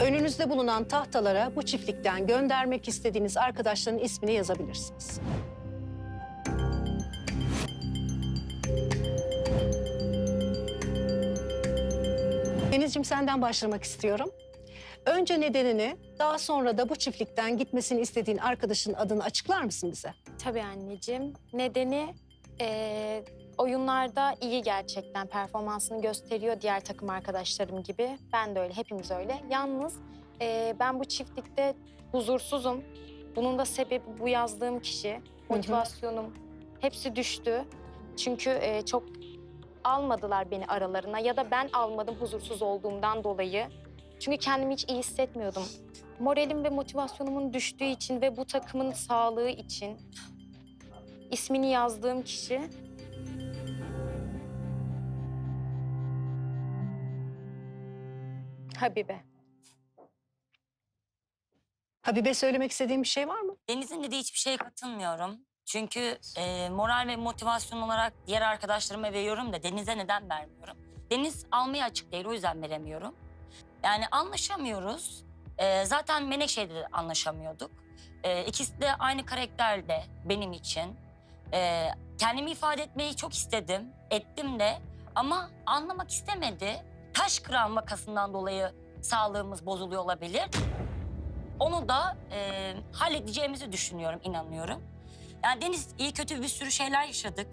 Önünüzde bulunan tahtalara bu çiftlikten göndermek istediğiniz arkadaşların ismini yazabilirsiniz. Denizciğim senden başlamak istiyorum. Önce nedenini, daha sonra da bu çiftlikten gitmesini istediğin arkadaşın adını açıklar mısın bize? Tabii anneciğim. Nedeni eee, oyunlarda iyi gerçekten performansını gösteriyor diğer takım arkadaşlarım gibi. Ben de öyle, hepimiz öyle. Yalnız eee, ben bu çiftlikte huzursuzum. Bunun da sebebi bu yazdığım kişi. Motivasyonum hepsi düştü. Çünkü eee, çok almadılar beni aralarına ya da ben almadım huzursuz olduğumdan dolayı. Çünkü kendimi hiç iyi hissetmiyordum. Moralim ve motivasyonumun düştüğü için ve bu takımın sağlığı için ismini yazdığım kişi Habibe. Habibe söylemek istediğin bir şey var mı? Deniz'in dediği hiçbir şeye katılmıyorum. Çünkü e, moral ve motivasyon olarak diğer arkadaşlarıma veriyorum da Deniz'e neden vermiyorum? Deniz almaya açık değil o yüzden veremiyorum. Yani anlaşamıyoruz. E, zaten Menekşe'yle de anlaşamıyorduk. E, ikisi de aynı karakterde benim için. E, kendimi ifade etmeyi çok istedim, ettim de ama anlamak istemedi. Taş kıran vakasından dolayı sağlığımız bozuluyor olabilir. Onu da e, halledeceğimizi düşünüyorum, inanıyorum. Yani Deniz iyi kötü bir sürü şeyler yaşadık.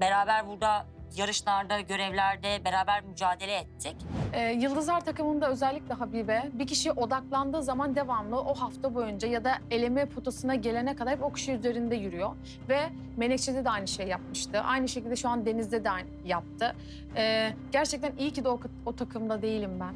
Beraber burada yarışlarda, görevlerde beraber mücadele ettik. Ee, Yıldızlar takımında özellikle Habibe bir kişiye odaklandığı zaman devamlı o hafta boyunca ya da eleme potasına gelene kadar hep o kişi üzerinde yürüyor. Ve Menekşe'de de aynı şey yapmıştı. Aynı şekilde şu an Deniz'de de aynı yaptı. Ee, gerçekten iyi ki de o, o takımda değilim ben.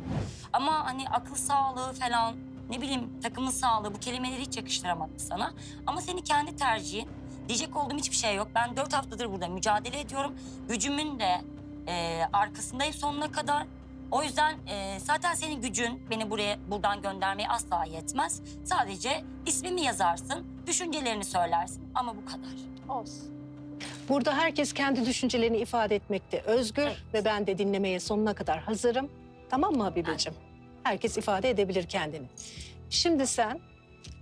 Ama hani akıl sağlığı falan, ne bileyim takımın sağlığı bu kelimeleri hiç yakıştıramadım sana. Ama senin kendi tercihin. Diyecek olduğum hiçbir şey yok. Ben dört haftadır burada mücadele ediyorum. Gücümün de e, arkasındayım sonuna kadar. O yüzden e, zaten senin gücün beni buraya buradan göndermeye asla yetmez. Sadece ismimi yazarsın, düşüncelerini söylersin ama bu kadar. Olsun. Burada herkes kendi düşüncelerini ifade etmekte özgür Evet. ve ben de dinlemeye sonuna kadar hazırım. Tamam mı Habibeciğim? Herkes ifade edebilir kendini. Şimdi sen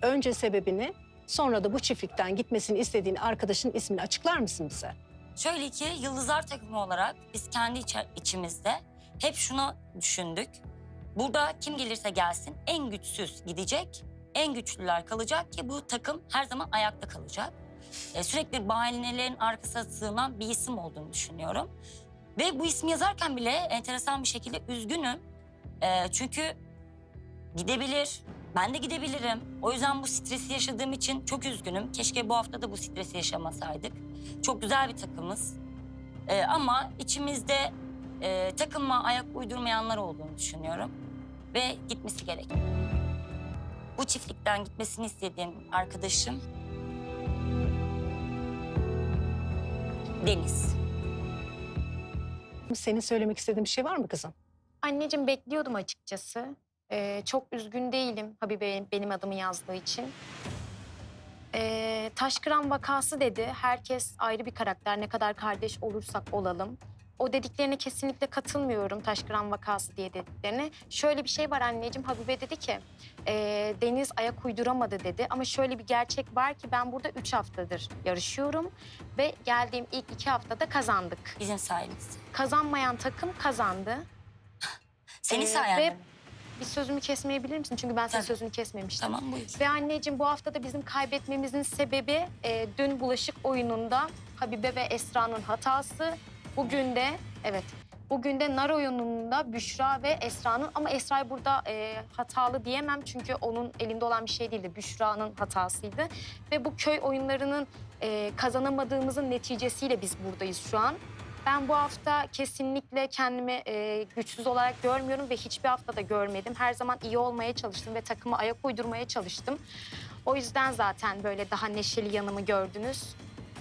önce sebebini sonra da bu çiftlikten gitmesini istediğin arkadaşın ismini açıklar mısın bize? Şöyle ki Yıldızlar takımı olarak biz kendi içimizde hep şunu düşündük. Burada kim gelirse gelsin en güçsüz gidecek, en güçlüler kalacak ki bu takım her zaman ayakta kalacak. Ee, sürekli bahanelerin arkasına sığınan bir isim olduğunu düşünüyorum. Ve bu ismi yazarken bile enteresan bir şekilde üzgünüm. Ee, çünkü gidebilir, ben de gidebilirim. O yüzden bu stresi yaşadığım için çok üzgünüm. Keşke bu hafta da bu stresi yaşamasaydık. Çok güzel bir takımız. Ee, ama içimizde e, takıma ayak uydurmayanlar olduğunu düşünüyorum. Ve gitmesi gerek. Bu çiftlikten gitmesini istediğim arkadaşım... Deniz. Senin söylemek istediğin bir şey var mı kızım? Anneciğim bekliyordum açıkçası. Ee, çok üzgün değilim Habibe benim adımı yazdığı için. Ee, Taşkıran vakası dedi. Herkes ayrı bir karakter. Ne kadar kardeş olursak olalım. O dediklerine kesinlikle katılmıyorum Taşkıran vakası diye dediklerine. Şöyle bir şey var anneciğim. Habibe dedi ki "Ee, Deniz ayak uyduramadı dedi. Ama şöyle bir gerçek var ki ben burada üç haftadır yarışıyorum. Ve geldiğim ilk iki haftada kazandık. Bizim sayemizde. Kazanmayan takım kazandı. Senin Ee, sayende. ve- Bir sözümü kesmeyebilir misin? Çünkü ben senin Tabii. sözünü kesmemiştim. Tamam buyur. Ve anneciğim bu hafta da bizim kaybetmemizin sebebi e, dün bulaşık oyununda Habibe ve Esra'nın hatası. Bugün de evet bugün de nar oyununda Büşra ve Esra'nın ama Esra'yı burada e, hatalı diyemem çünkü onun elinde olan bir şey değildi. Büşra'nın hatasıydı. Ve bu köy oyunlarının e, kazanamadığımızın neticesiyle biz buradayız şu an. Ben bu hafta kesinlikle kendimi e, güçsüz olarak görmüyorum ve hiçbir hafta da görmedim. Her zaman iyi olmaya çalıştım ve takıma ayak uydurmaya çalıştım. O yüzden zaten böyle daha neşeli yanımı gördünüz.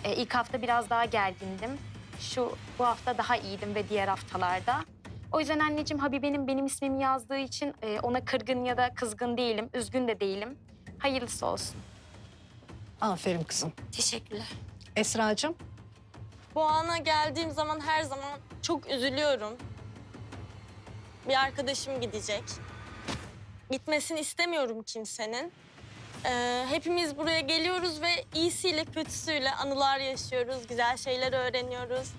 E, ilk hafta biraz daha gergindim. Şu bu hafta daha iyiydim ve diğer haftalarda. O yüzden anneciğim Habibe'nin benim ismimi yazdığı için e, ona kırgın ya da kızgın değilim, üzgün de değilim. Hayırlısı olsun. Aferin kızım. Teşekkürler. Esra'cığım Bu ana geldiğim zaman her zaman çok üzülüyorum. Bir arkadaşım gidecek. gitmesini istemiyorum kimsenin. Ee, hepimiz buraya geliyoruz ve iyisiyle kötüsüyle anılar yaşıyoruz, güzel şeyler öğreniyoruz.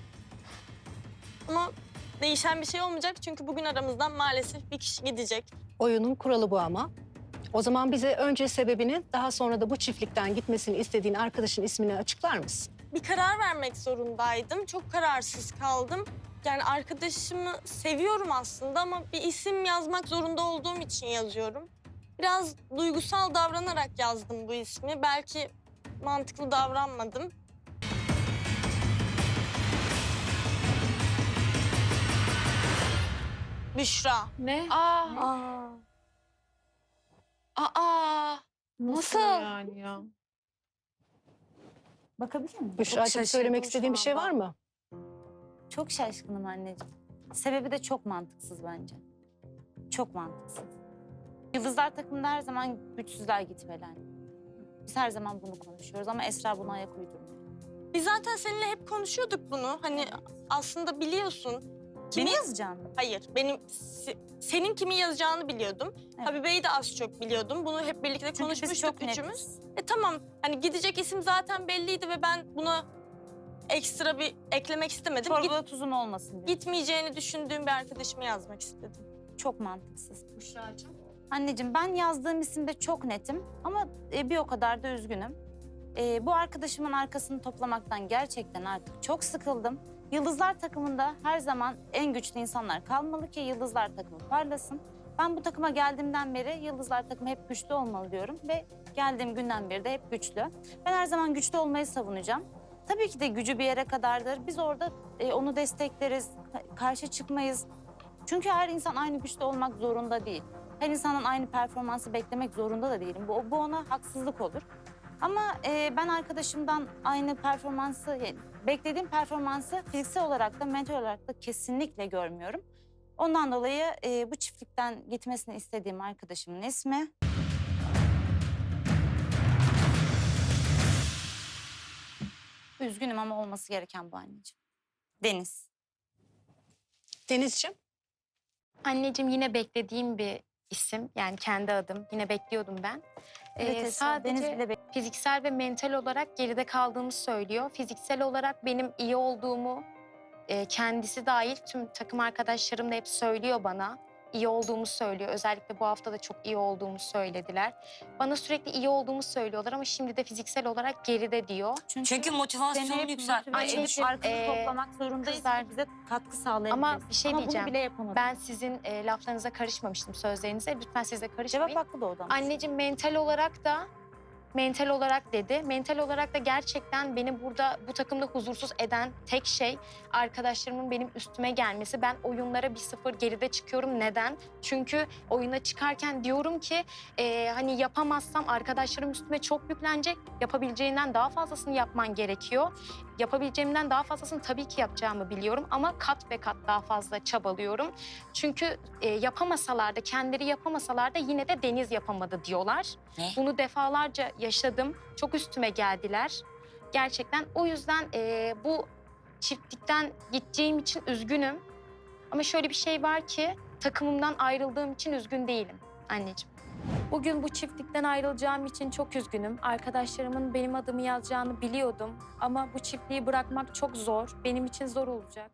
Ama değişen bir şey olmayacak çünkü bugün aramızdan maalesef bir kişi gidecek. Oyunun kuralı bu ama. O zaman bize önce sebebini, daha sonra da bu çiftlikten gitmesini istediğin arkadaşın ismini açıklar mısın? Bir karar vermek zorundaydım. Çok kararsız kaldım. Yani arkadaşımı seviyorum aslında ama bir isim yazmak zorunda olduğum için yazıyorum. Biraz duygusal davranarak yazdım bu ismi. Belki mantıklı davranmadım. Büşra. Ne? Aa, Aa. aa. Nasıl? yani ya? Bakabilir miyim? Büşra'cığım şaşırdım söylemek şu istediğin bir şey anda. var mı? Çok şaşkınım anneciğim. Sebebi de çok mantıksız bence. Çok mantıksız. Yıldızlar takımında her zaman güçsüzler gitmeli anne. Biz her zaman bunu konuşuyoruz ama Esra buna ayak uydurmuyor. Biz zaten seninle hep konuşuyorduk bunu. Hani aslında biliyorsun. Kimi Beni yazacaksın mı? Hayır, benim se- senin kimi yazacağını biliyordum. Evet. Habibe'yi de az çok biliyordum. Bunu hep birlikte Çünkü biz konuşmuştuk çok üçümüz. netiz. E tamam, hani gidecek isim zaten belliydi ve ben buna ekstra bir eklemek istemedim. Git- Çorbada tuzum olmasın diye. gitmeyeceğini düşündüğüm bir arkadaşımı yazmak istedim. Çok mantıksız. Anneciğim ben yazdığım isimde çok netim ama e, bir o kadar da üzgünüm. E, bu arkadaşımın arkasını toplamaktan gerçekten artık çok sıkıldım. Yıldızlar takımında her zaman en güçlü insanlar kalmalı ki Yıldızlar takımı parlasın. Ben bu takıma geldiğimden beri Yıldızlar takımı hep güçlü olmalı diyorum ve geldiğim günden beri de hep güçlü. Ben her zaman güçlü olmayı savunacağım. Tabii ki de gücü bir yere kadardır. Biz orada e, onu destekleriz, ka- karşı çıkmayız. Çünkü her insan aynı güçte olmak zorunda değil. Her insanın aynı performansı beklemek zorunda da değilim. Bu, bu ona haksızlık olur. Ama e, ben arkadaşımdan aynı performansı, beklediğim performansı fiziksel olarak da mental olarak da kesinlikle görmüyorum. Ondan dolayı e, bu çiftlikten gitmesini istediğim arkadaşımın ismi... Üzgünüm ama olması gereken bu anneciğim. Deniz. Denizciğim, Anneciğim yine beklediğim bir isim. Yani kendi adım. Yine bekliyordum ben. Evet, Esra, sadece Deniz bile bek- fiziksel ve mental olarak geride kaldığımı söylüyor. Fiziksel olarak benim iyi olduğumu e, kendisi dahil tüm takım arkadaşlarım da hep söylüyor bana. İyi olduğumu söylüyor. Özellikle bu hafta da çok iyi olduğumu söylediler. Bana sürekli iyi olduğumu söylüyorlar ama şimdi de fiziksel olarak geride diyor. Çünkü Seni motivasyonunu hep yükselt. motive edip arkanı ee, toplamak zorundayız kızlar- ki bize katkı sağlayabiliriz. Ama bir şey Ama diyeceğim. bunu bile yapamadık. Ben sizin e, laflarınıza karışmamıştım, sözlerinize. Lütfen siz de karışmayın. Cevap hakkı da odan. Anneciğim mental olarak da mental olarak dedi. Mental olarak da gerçekten beni burada bu takımda huzursuz eden tek şey arkadaşlarımın benim üstüme gelmesi. Ben oyunlara bir sıfır geride çıkıyorum. Neden? Çünkü oyuna çıkarken diyorum ki e, hani yapamazsam arkadaşlarım üstüme çok yüklenecek. Yapabileceğinden daha fazlasını yapman gerekiyor. Yapabileceğimden daha fazlasını tabii ki yapacağımı biliyorum ama kat ve kat daha fazla çabalıyorum. Çünkü e, yapamasalar da kendileri yapamasalar da yine de Deniz yapamadı diyorlar. Ne? Bunu defalarca yaşadım. Çok üstüme geldiler. Gerçekten o yüzden e, bu çiftlikten gideceğim için üzgünüm. Ama şöyle bir şey var ki takımımdan ayrıldığım için üzgün değilim anneciğim. Bugün bu çiftlikten ayrılacağım için çok üzgünüm. Arkadaşlarımın benim adımı yazacağını biliyordum. Ama bu çiftliği bırakmak çok zor. Benim için zor olacak.